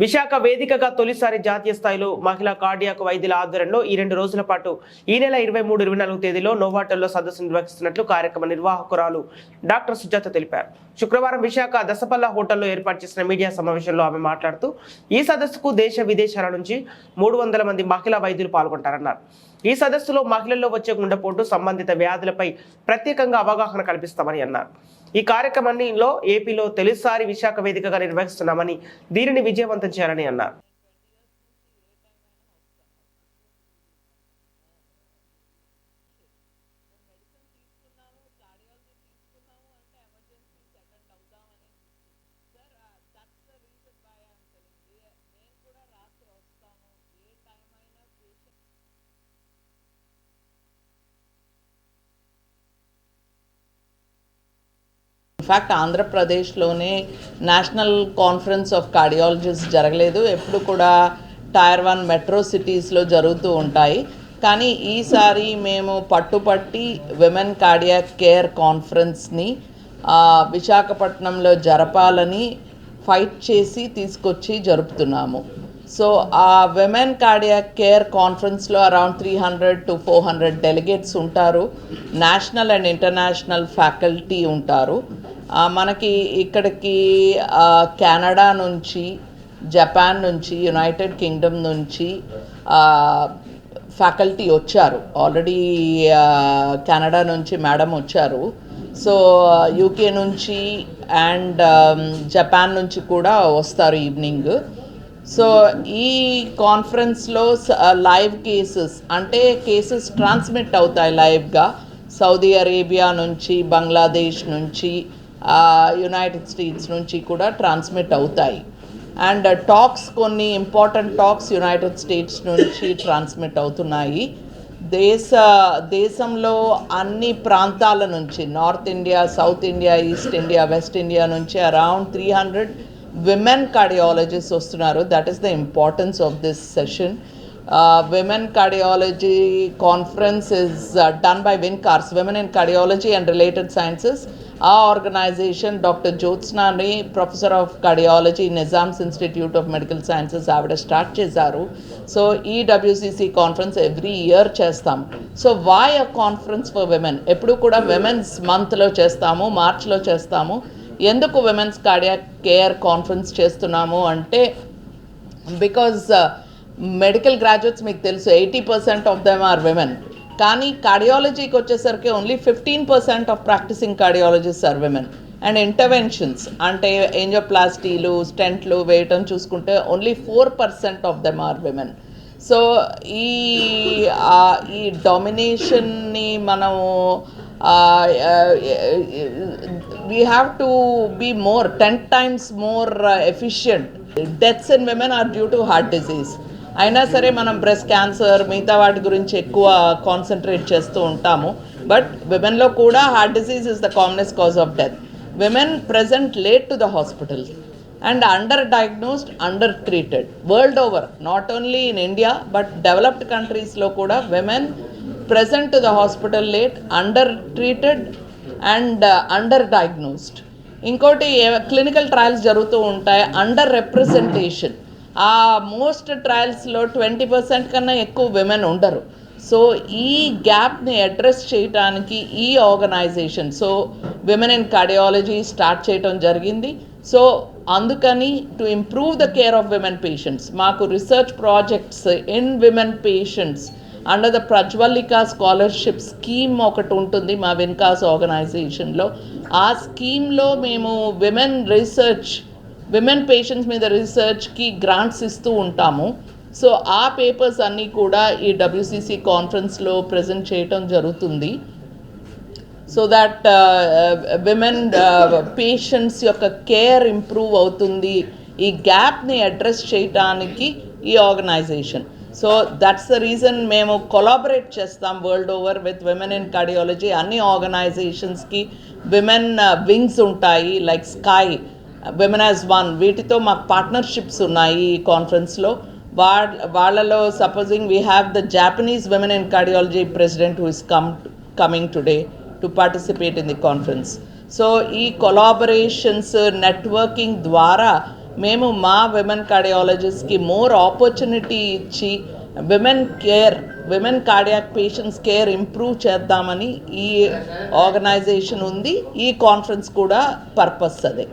విశాఖ వేదికగా తొలిసారి జాతీయ స్థాయిలో మహిళా కార్డియాక్ వైద్యుల ఆధ్వర్యంలో ఈ రెండు రోజుల పాటు ఈ నెల ఇరవై మూడు ఇరవై నాలుగు తేదీలో నోవాటల్లో సదస్సు నిర్వహిస్తున్నట్లు కార్యక్రమ నిర్వాహకురాలు డాక్టర్ సుజాత తెలిపారు. శుక్రవారం విశాఖ దసపల్ల హోటల్లో ఏర్పాటు చేసిన మీడియా సమావేశంలో ఆమె మాట్లాడుతూ ఈ సదస్సుకు దేశ విదేశాల నుంచి మూడు వందల మంది మహిళా వైద్యులు పాల్గొంటారన్నారు. ఈ సదస్సులో మహిళల్లో వచ్చే గుండెపోటు సంబంధిత వ్యాధులపై ప్రత్యేకంగా అవగాహన కల్పిస్తామని అన్నారు. ఈ కార్యక్రమంలో ఏపీలో తొలిసారి విశాఖ వేదికగా నిర్వహిస్తున్నామని దీనిని విజయవంతం చేయాలని అన్నారు. ఇన్ఫ్యాక్ట్ ఆంధ్రప్రదేశ్లోనే నేషనల్ కాన్ఫరెన్స్ ఆఫ్ కార్డియాలజిస్ట్ జరగలేదు. ఎప్పుడు కూడా టైర్ వన్ మెట్రో సిటీస్లో జరుగుతూ ఉంటాయి. కానీ ఈసారి మేము పట్టుపట్టి విమెన్ కార్డియాక్ కేర్ కాన్ఫరెన్స్ని విశాఖపట్నంలో జరపాలని ఫైట్ చేసి తీసుకొచ్చి జరుపుతున్నాము. సో ఆ విమెన్ కార్డియాక్ కేర్ కాన్ఫరెన్స్లో around three hundred to four hundred delegates ఉంటారు. నేషనల్ అండ్ ఇంటర్నేషనల్ ఫ్యాకల్టీ ఉంటారు. మనకి ఇక్కడికి కెనడా నుంచి జపాన్ నుంచి యునైటెడ్ కింగ్డమ్ నుంచి ఫ్యాకల్టీ వచ్చారు. ఆల్రెడీ కెనడా నుంచి మేడం వచ్చారు. సో యూకే నుంచి అండ్ జపాన్ నుంచి కూడా వస్తారు ఈవినింగ్. సో ఈ కాన్ఫరెన్స్లో లైవ్ కేసెస్ అంటే కేసెస్ ట్రాన్స్మిట్ అవుతాయి లైవ్గా. సౌదీ అరేబియా నుంచి బంగ్లాదేశ్ నుంచి యునైటెడ్ స్టేట్స్ నుంచి కూడా ట్రాన్స్మిట్ అవుతాయి. అండ్ టాక్స్ కొన్ని ఇంపార్టెంట్ టాక్స్ యునైటెడ్ స్టేట్స్ నుంచి ట్రాన్స్మిట్ అవుతున్నాయి. దేశ దేశంలో అన్ని ప్రాంతాల నుంచి north India south India east India west India నుంచి around three hundred women cardiologist వస్తున్నారు. That is the importance of this session women cardiology conference is done by win cars women in cardiology and related sciences ఆ organisation doctor జ్యోత్స్నాని professor of cardiology Nizam's institute of medical sciences ఆవిడ start చేశారు. So ఈ WCC conference every year చేస్తాం. So why a conference for women ఎప్పుడు కూడా women's మంత్లో చేస్తాము మార్చ్లో చేస్తాము. ఎందుకు విమెన్స్ కార్డియా కేర్ కాన్ఫరెన్స్ చేస్తున్నాము అంటే బికాజ్ మెడికల్ గ్రాడ్యుయేట్స్ మీకు తెలుసు eighty percent of them are women కానీ కార్డియాలజీకి వచ్చేసరికి only fifteen percent of practising cardiologist are women and interventions అంటే ఏంజోప్లాస్టీలు స్టెంట్లు వేయటం చూసుకుంటే only four percent of them are women so ఈ ఈ డామినేషన్ని మనము we have to be more ten times more efficient deaths in women are due to heart disease అయినా సరే మనం బ్రెస్ట్ క్యాన్సర్ మిగతా వాటి గురించి ఎక్కువ కాన్సన్ట్రేట్ చేస్తూ ఉంటాము. బట్ విమెన్లో కూడా heart disease is the commonest cause of death women present late to the hospital and under diagnosed under treated world over not only in India but developed కంట్రీస్లో కూడా women present to the hospital late under treated and under diagnosed ఇంకోటి clinical trials జరుగుతూ ఉంటాయి under representation ఆ most ట్రయల్స్లో twenty percent కన్నా ఎక్కువ women ఉండరు. సో ఈ గ్యాప్ని అడ్రస్ చేయడానికి ఈ organisation so women in cardiology start చేయటం జరిగింది. సో అందుకని to improve the care of women patients మాకు research projects in women patients under the Prajwallika scholarship scheme ఒకటి ఉంటుంది మా విన్కాస్ ఆర్గనైజేషన్లో ఆ స్కీమ్లో మేము విమెన్ రీసెర్చ్ విమెన్ పేషెంట్స్ మీద రీసెర్చ్కి గ్రాంట్స్ ఇస్తూ ఉంటాము. సో ఆ పేపర్స్ అన్నీ కూడా ఈ డబ్ల్యూసిసి కాన్ఫరెన్స్లో ప్రజెంట్ చేయటం జరుగుతుంది. సో దట్ విమెన్ పేషెంట్స్ యొక్క కేర్ ఇంప్రూవ్ అవుతుంది. ఈ గ్యాప్ని అడ్రస్ చేయటానికి ఈ organisation so that's the reason మేము కొలాబరేట్ చేస్తాం world over with women in cardiology అన్ని ఆర్గనైజేషన్స్కి విమెన్ వింగ్స్ ఉంటాయి like SCAI women as one వీటితో మాకు పార్ట్నర్షిప్స్ ఉన్నాయి ఈ కాన్ఫరెన్స్లో వాళ్ళ వాళ్ళలో supposing we have the Japanese women in cardiology president who is come coming today to participate in the conference so ఈ కొలాబరేషన్స్ నెట్వర్కింగ్ ద్వారా మేము మా విమెన్ కార్డియాలజిస్ట్కి మోర్ ఆపర్చునిటీ ఇచ్చి women care women cardiac patients care improve చేద్దామని ఈ organisation ఉంది. ఈ కాన్ఫరెన్స్ కూడా పర్పస్ అదే.